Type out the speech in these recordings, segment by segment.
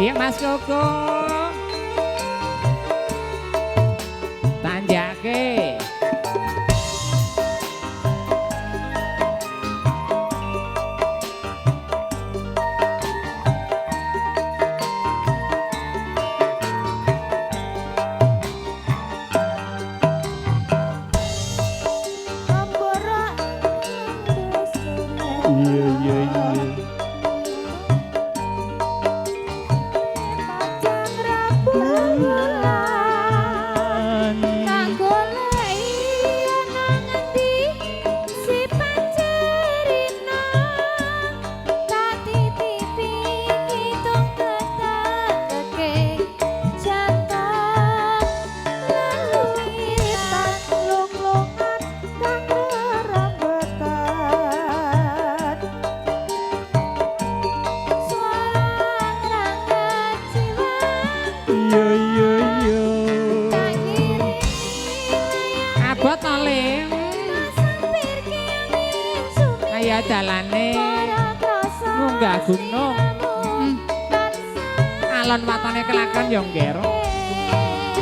Yeah, más loco.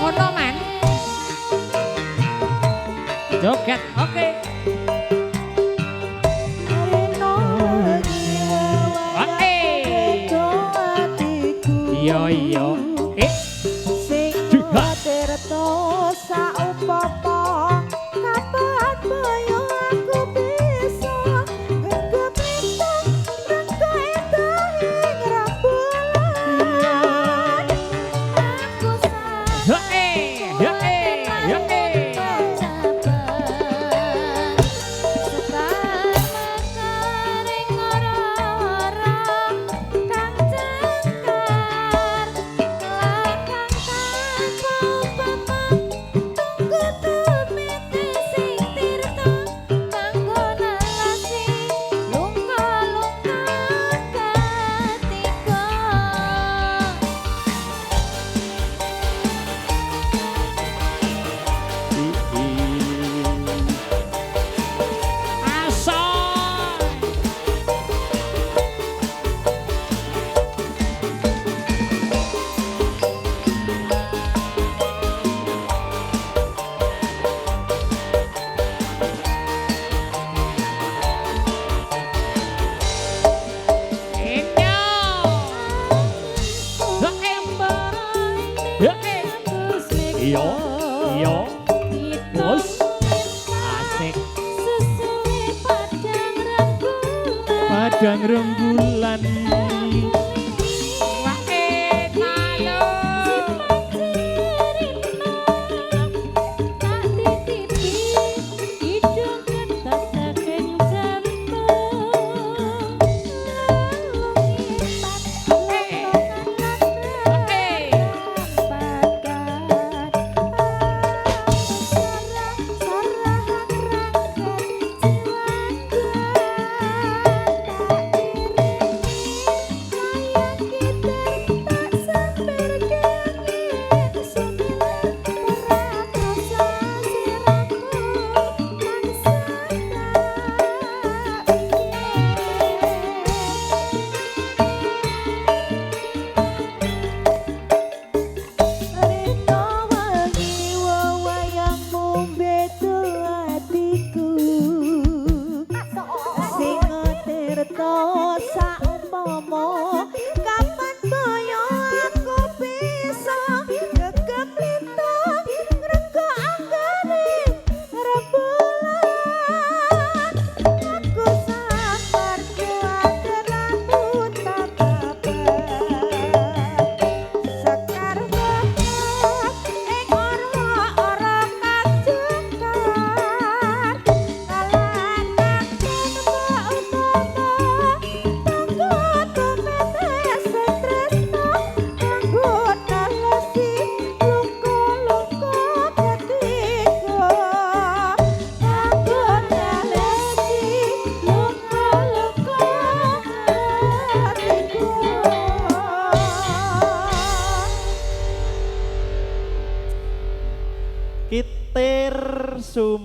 ngono man joget oke okay. oke okay. iya iya Ja. Ja. Oss. Asik. Sesuai padang rembulan. Padang rembulan.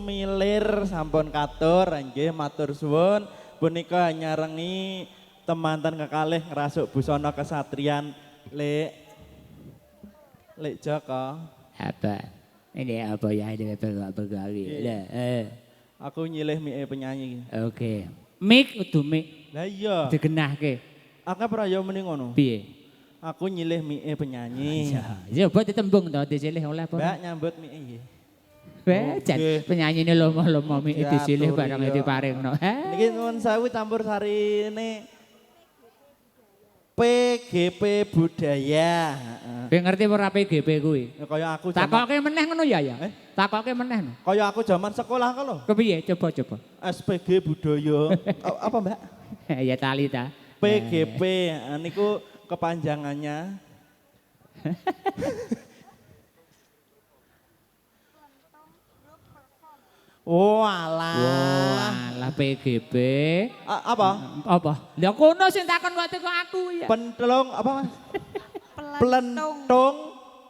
semilir sampun katur nggih matur suwun. Punika nyarengi temanten kekalih ngrasuk busana kesatrian le, le Joko apa? Ini apa ya? Ini pegawai-pegawai. Iya. eh. Aku nyilih mie penyanyi oke. Okay. mik udah mik. Lah iya. Digenah ke aku peraya mending ngono? Piye? Aku nyilih mie penyanyi. Iya buat ditembung tau dicilih oleh apa? Mbak nyambut mie iya. Weh, jan Oke. penyanyi ini lomo-lomo mik Diatur, disilih barang iya. diparingno. Heh. Niki nuwun sewu campur sari ini PGP budaya. Kowe ngerti ora PGP kuwi? Ya, Kaya aku zaman Takoke meneh ngono ya ya. Eh? Takoke meneh. no. kaya aku zaman sekolah kok lho. Kepiye? Coba coba. SPG budaya. Apa Mbak? ya tali ta. PGP eh, niku kepanjangannya Oh alah. Wah, lah PGP. A- apa? Apa? Lah kono sing takon waktu kok aku ya. Pentelung apa Mas? Pelentung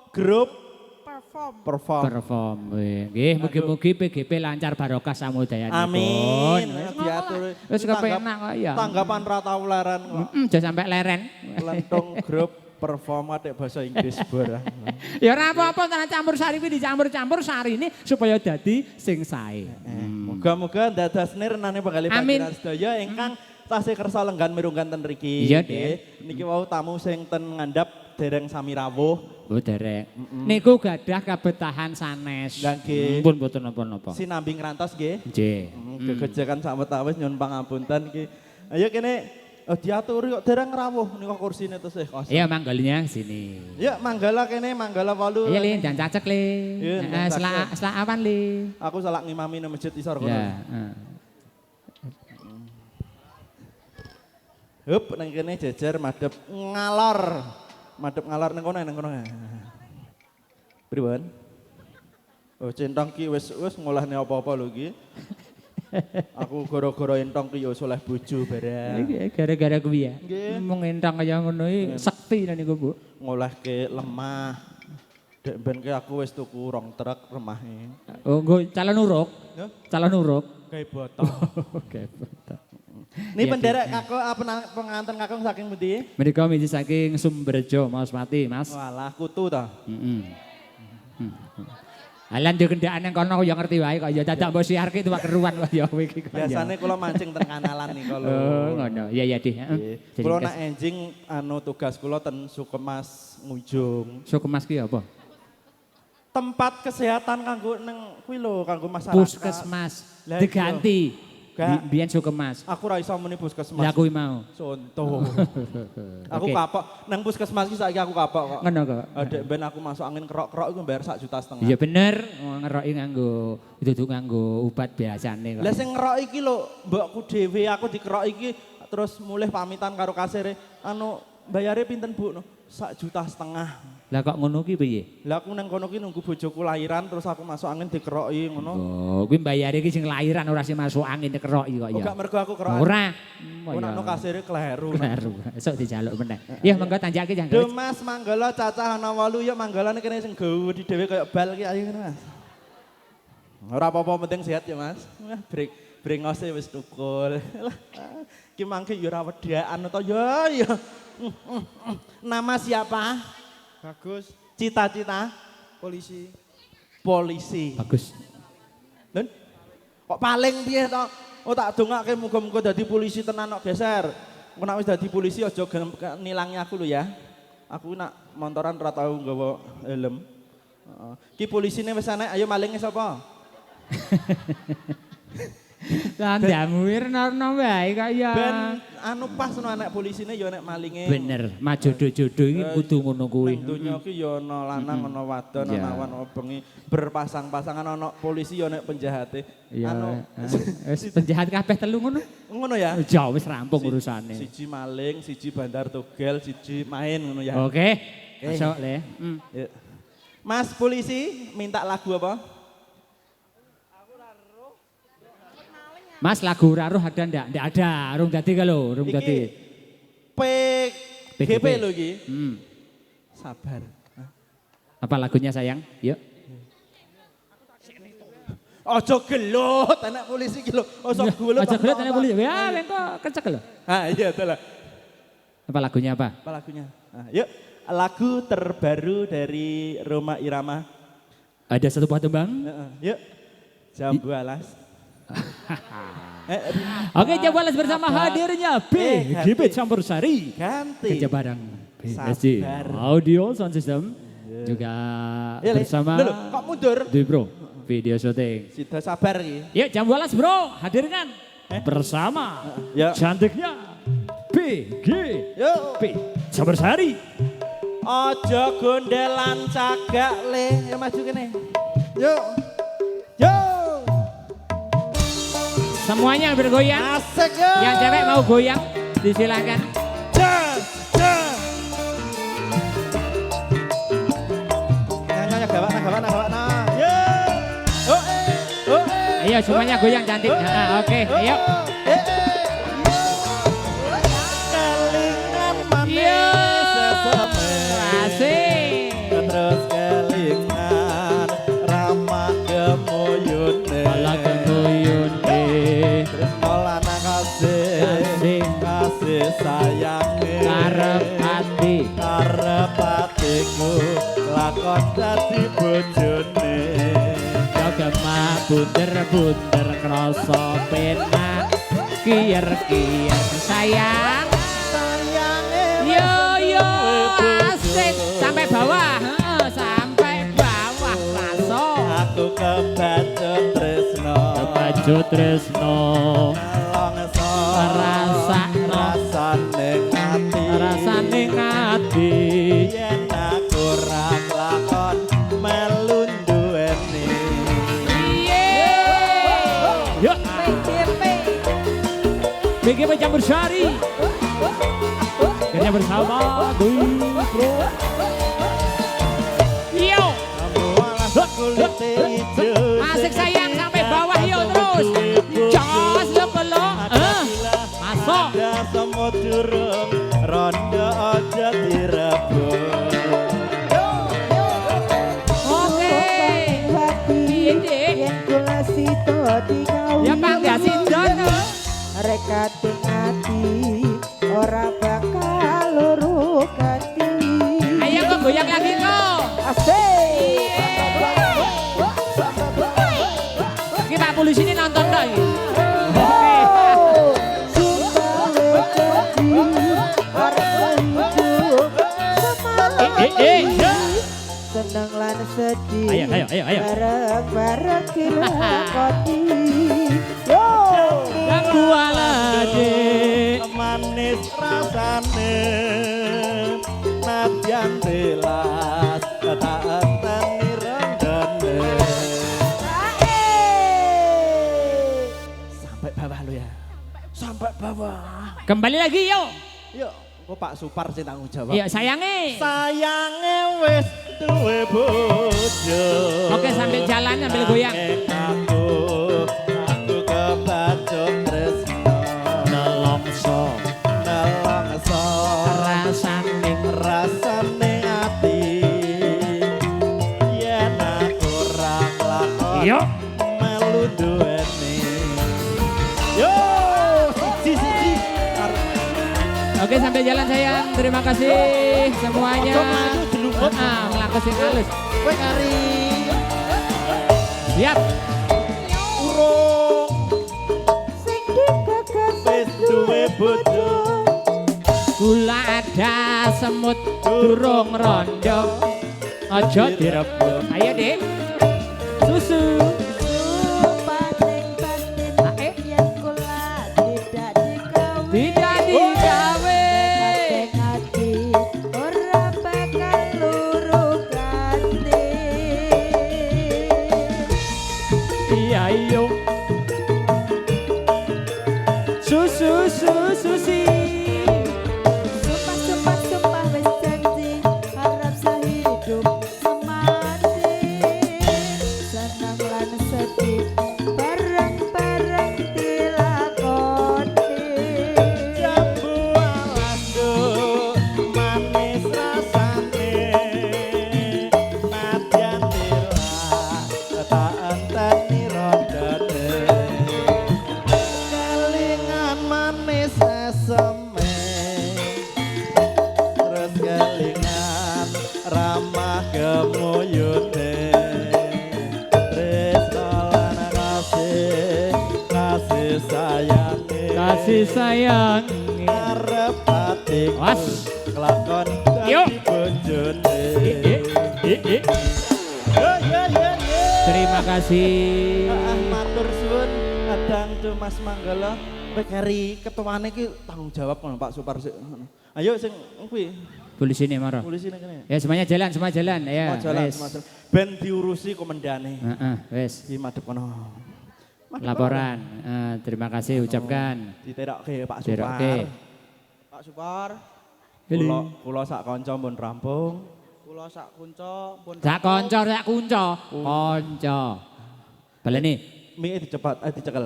grup perform. perform. Perform. Nggih, mugi-mugi PGP lancar barokah samudaya Amin. Wis Diatur. Wis kepenak kok ya. Tanggapan ra tau leren kok. Heeh, aja sampai leren. Pelentung grup perform atik bahasa Inggris barang. Ya ora apa-apa tanah campur sari kuwi dicampur-campur sari ini supaya dadi sing sae. Moga-moga dadasne renane Amin. panjenengan sedaya ingkang tasih kersa lenggan mirunggan ten mriki. Iya. Niki wau tamu sing ten ngandhap dereng sami rawuh. Oh derek. Niku gadah kabetahan sanes. Lah, nggih. Pun boten napa-napa. Sinambi ngrantos nggih. Nggih. Hmm, Gegejekan sawetawis nyuwun pangapunten iki. Ayo kene oh, diaturi kok dereng rawuh nika kursine tesih kosong. Iya manggalinya sini. Ya manggala kene manggala walu. Iya Lin, jangan cacek Lin. Iya, jangan Selak selak awan Lin. Aku salah ngimami nang masjid isor kono. Ya. heeh. Hup nang kene jejer madhep ngalor. Madhep ngalor nang kono nang kono. Pripun? Oh, centong ki wis wis ngolahne apa-apa lho ki. Aku gara-gara entong ki ya soleh bojo bareng. Iki gara-gara kuwi ya. Mung entang kaya ngono iki sekti niku, Bu. Ngolehke lemah. Dek ben ki aku wis tuku rong truk remahe. Oh, nggo calon uruk. Ya, Calon uruk. kayak botol. Oke, betul. Ini Iya, penderek kakak apa pengantin kakak saking pundi? Menika miji saking Sumberjo, Mas Pati, Mas. Walah kutu ta. Heeh. Alan yo kendaan nang kono ya ngerti wae kok ya dadak mbok siarke tuwak keruan kok ya kowe iki kok. ya. Biasanya kula mancing ten kanalan nih kalau. Oh, ngono. Iya iya Di. heeh. Nggih. Jadi Kula nak enjing anu tugas kula ten Sukemas Ngujung. Suku Mas ki apa? Tempat kesehatan kanggo neng kuwi lho kanggo masyarakat. Puskesmas diganti. Gak. Bi- Biyen Sukemas. Aku ra iso muni puskesmas. Kuwi mau. Contoh. aku Oke. kapok nang puskesmas ki saiki aku kapok kok. Ngono kok. Adek ben aku masuk angin kerok-kerok iku bayar sak juta setengah. Iya bener, ngeroki nganggo duduk nganggo obat biasane kok. Lah sing ngerok iki lho, mbokku dhewe aku dikerok iki terus mulih pamitan karo kasire. Anu bayare pinten Bu? No, Sak juta setengah. Lah kok ngono ki piye? Lah aku nang kono ki nunggu bojoku lahiran terus aku masuk angin dikeroki ngono. Oh, kuwi mbayare iki sing lahiran ora sing masuk angin keroki kok ya. gak mergo aku kerokan. Ora. Nak no kasire kleru. Kleru. Esuk dijaluk meneh. Ya monggo tanjake Duh jangan. Mas Manggala cacah ana wolu ya Manggalane kene sing gawe di dhewe kaya bal ki ayo Mas. Ora apa-apa penting sehat ya Mas. Wah, brek brengose wis tukul. Lah, Ki mangke ya ora wedaan to ya ya. Nama siapa? Bagus, Cita-cita polisi. polisi. Bagus. Lho, kok paling piye to? Oh tak dongake muga-muga dadi polisi tenan kok geser. Engko nek wis dadi polisi aja nilangi aku lho ya. Aku nak montoran ora tau nggawa helm. Heeh. Ki polisine wis enek, ayo malinge sapa? Tandamu wirna wae kok ya. Ben anu pas no anak polisine ya enek malinge. Bener, mah jodoh-jodoh iki kudu ngono kuwi. Nang donya ki ya ana lanang, ana wadon, Ya. ana awan, ana bengi berpasang-pasangan ana polisi ya enek penjahate. Ya, Anu eh, wis penjahat kabeh telu ngono. ngono ya. Ya wis rampung Si- urusane. Siji maling, siji bandar togel, siji main ngono ya. Oke. Masuk le. Hmm. Ya. Mas polisi minta lagu apa? Mas lagu raruh ada ndak? Ndak ada, rung dadi kalau, rung dadi. P PGP lho iki. Hmm. Sabar. Apa lagunya sayang? Yuk. Ojo gelut anak polisi iki lho. Ojo iya, gelut. Ojo gelut anak polisi. Ya, bengko kecek lho. Ha, iya telah. Apa lagunya apa? Apa lagunya? Ah, yuk. Lagu terbaru dari Roma Irama. Ada satu buah bang. Uh, yuk. Jam 12. Oke, coba les bersama Apa? hadirnya Eh, BGB ganti. Campur Sari. ganti. Kerja bareng Sabar. Audio Sound System. Juga Ya, Le. bersama loh, kok mundur? Dwi Bro Video Shooting. Sudah sabar iki. Yuk jam 12 bro, hadirkan bersama Ya. cantiknya BGB Yuk. Campur Sari. Ojo gondelan cagak le, ya maju kene. Yuk. Semuanya bergoyang. Asik yuk. Yang cewek mau goyang, disilakan. Nyanyi gawak gawak gawak nah. Oh eh. Oh eh. Ayo semuanya goyang cantik. Oh, Ah, Oke, oh, ayo. Dadi bojone Jogema bunder-bunder kroso penak. Kier-kier sayang. sayange Yo yo asik sampai bawah, Heeh, sampai bawah raso. aku kebacut tresno Baju Tresno BGP Campur Sari. Kerja bersama Dwi Bro. Yo, asik sayang sampai bawah yuk terus. Jos lo pelo. Eh, masuk. ada semut durung rondo aja direbut Oke. Piye, Dik? Yen kula sito dikawin. Ya Pangga Sindono. Reka seneng lan sedih. Ayo, ayo, ayo, ayo. bareng-bareng yo. Manis rasane nadyan telas tak enteni rendene. Sampai bawah lo ya. Sampai bawah. Kembali lagi yuk. yuk kok Pak Supar sih tanggung jawab Yuk sayangi. sayange wis duwe bojo Oke, sambil jalan, sambil goyang. Aku aku kebacut tresno Nelongso. nelongso Sambil jalan sayang. Terima kasih semuanya. Ah, melakukan sing halus. kowe kari Siap. urung sing digagas wis duwe bojo Gula ada semut durung rondo. Ojo direbut. Ayo dek. Susu. yen kula tidak sayang. arep Was. kelakon dadi bojone. Terima kasih. Matur suwun kadang tuh Mas Manggala kowe kari ketuane ki tanggung jawab ngono Pak Supar sik. Ayo sing kuwi Polisi ini marah. polisi ning kene. Ya semuanya jalan, semua jalan. Ya, Oh, jalan, semua jalan. Ben diurusi komendane. Heeh, wes. Di madhep kono. Laporan. Eh, terima kasih ucapkan. kono. Diterokke Pak Supar. Pak Supar, Kula kula sak kanca pun rampung. kula sak kunco pun Sak konco, sak kunco. Konco. Baleni. Mie dicepat, eh dicekel.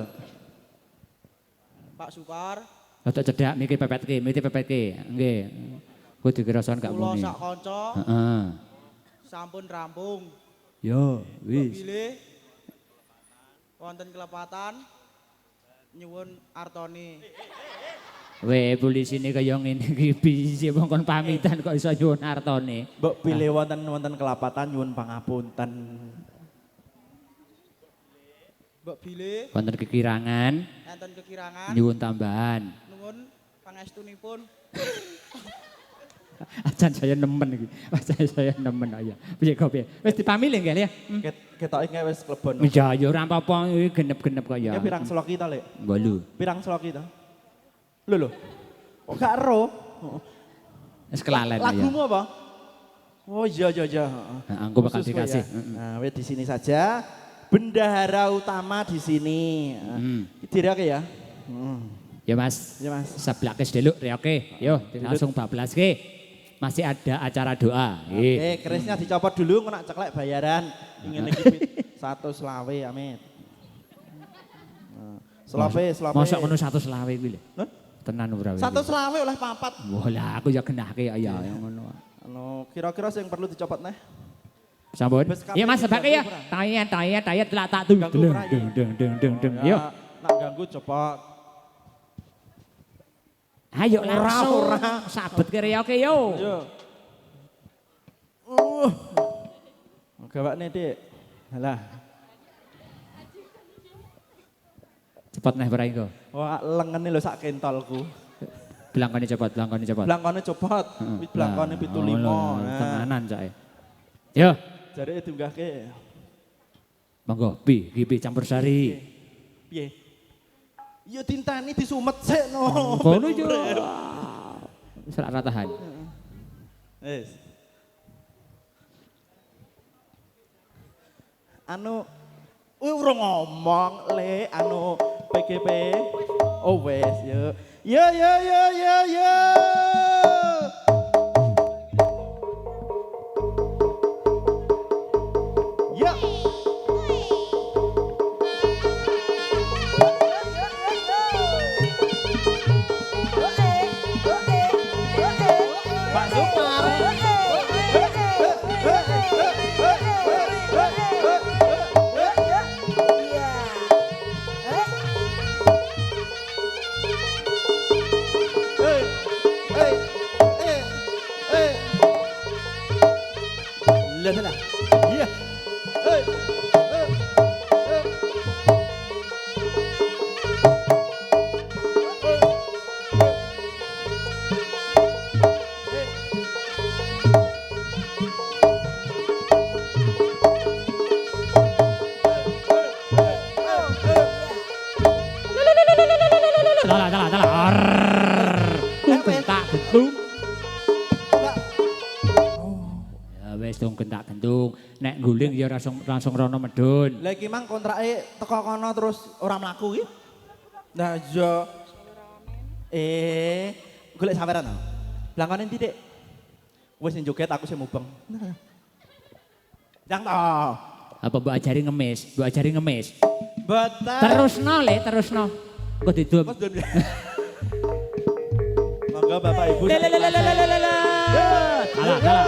Pak Supar, Ojo cedak mikir pepetke, mikir pepetke. Nggih. Kudu dikirasan gak kula muni. sak kanca Heeh. sampun rampung. Yo, wis. Bilih wonten kelepatan nyuwun artoni. Weh, polisi ini kaya ngene iki piye wong kon pamitan kok iso nyuwun artone. Mbok pilih wonten wonten kelapatan nyuwun pangapunten. Mbok bilih Wonten kekirangan, enten kekirangan nyuwun tambahan. nuwun pangestunipun. Ajan saya nemen iki. Ajan saya nemen aja. Piye kok piye? Wis dipamili nggih ya? Hmm. Ket ketoke nggak wis klebon. Ya ya ora apa-apa iki genep-genep kok ya. Ya pirang sloki ta, Lek? Bolu. Pirang sloki ta? Lho lho. Kok gak ero? Wis kelalen ya. Lagumu apa? Oh iya iya iya. Heeh, aku bakal dikasih. ya. Nah, wes di sini saja. Bendahara utama di sini. Hmm. Dirake ya. Hmm. Ya Mas. Ya Mas. Seblakes dulu ya oke. Yo langsung bablas ke. Masih ada acara doa. Oke, kerisnya dicopot dulu, kena ceklek bayaran. Ingin lagi satu selawe, amin. Nah, Selawe, selawe. Mosok ngono satu selawe. Hah? Tenan ora. Satu selawe oleh papat. Wah lah aku ya genahke ya ya yang ngono. Anu, kira-kira yang perlu dicopot nih? Sampun. Iya Mas sebake ya. Tayat tayat tayat telak tak tuh. Deng ya. deng deng deng deng deng. Ya, Yo. Nak ganggu copot. Ayo Ora, langsung. ora. Sabet kiri oke yo. Yo. Uh. Gawak nih, Dik. Alah. Cepat nih para engko. Wah, lengan lho sak kentolku. Belangkone cepat, belangkone cepat. Belangkone copot. Heeh. Wis oh, lima. lho, Nah, Tenanan cak. Yo, Jare diunggahke. monggo pi, iki campur sari. Piye? Ya tintani disumet sik no. Kono yo. Wis ora tahan. Wis. Anu Wih, urung ngomong le anu PGP. Oh wes. Yo yo yo yo yo. Yo. Dalah. Arrrr. Tung gentung. Ya wis gentak gentung. Nek guling ya langsung langsung rono medun. Lah iki mang kontrake teko kono terus ora mlaku iki. Nah, yo. Eh, golek saweran to. Blangkone ndi, Dik? Wis sing joget aku sing mubeng. Yang to. Apa mbok ajari ngemis? Mbok ajari ngemis. Betul. Terusno le, terusno. Kok didum. Monggo Bapak Ibu. Kalah, kalah.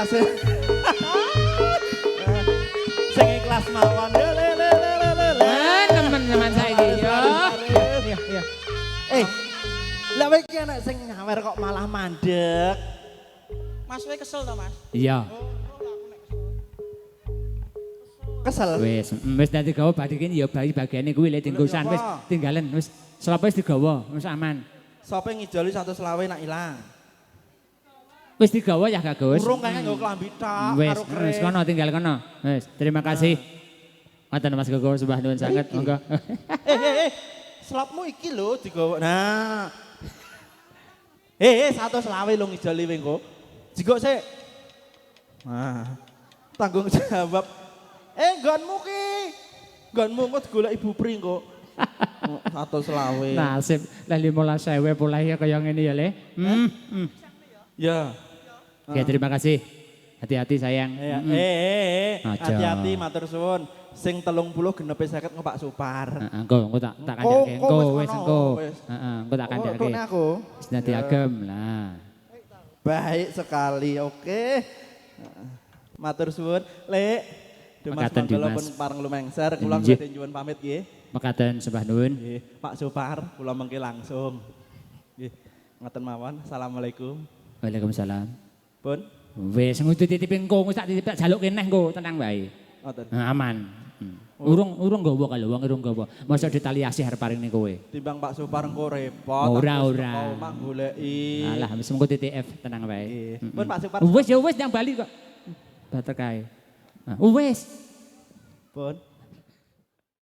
Mas. Sing ikhlas mawon. Eh, teman-teman saiki oh. yo. Ya. Iya, iya. Eh. Lah kowe iki anak sing nyawer kok malah mandek. Mas kowe kesel to, Mas? Iya. Oh, oh, kesel. Wis, wis dadi gawa badhe ya bali bagiane kuwi lek tinggusan wis tinggalen wis selape wis digawa, wis aman. Sope ngijoli satu selawe nak ilang. Wis digawa ya gak Gus? Urung kayaknya nggo kelambi tok karo wis kono tinggal kono. Wis, terima kasih. Ngoten Mas Gogo sebah nuwun sanget, Iki. monggo. Eh, eh, eh. Selapmu iki lho digawa. Nah. Eh, eh, satu selawe lo ngijoli wengko. Jigok sik. Nah. Tanggung jawab. Eh, nggonmu ki. Nggonmu kok golek Ibu Pri. Oh, Satu selawe. Nasib lah 15.000 pulai ya kaya ngene ya, Le. Hmm. hmm. Ya. Oke, terima kasih. Hati-hati sayang. Eh, Mm-mm. eh, eh, eh. Hati-hati matur suwun. Sing telung puluh genepe seket ngepak supar. Heeh, engko engko tak tak kandhake. engko wis engko. Heeh, engko tak Oh, kandhake. aku. Wis dadi agem lah. Baik sekali, oke. Matur suwun, Lek. Dumas Dimas. pun pareng lumengser, kula Injih. badhe nyuwun pamit nggih. Mekaten sebah nuwun. Nggih, Pak Supar, kula mengki langsung. Nggih. Ngoten mawon. Assalamualaikum. Waalaikumsalam. Pun. Wis ngudu titip engko, wis tak titip tak jaluk kene engko, tenang wae. Ngoten. Nah, aman. Hmm. Urung urung nggawa kalau wong urung nggawa. Masa ditaliasi arep paring ning kowe. Timbang Pak Supar engko repot. Ora, ora. omah goleki. Alah, wis mengko TTF tenang wae. Nggih. Mm-mm. Pun Pak Supar. Wis ya wis nang Bali kok. Bater kae. Ah, Wis. Pun.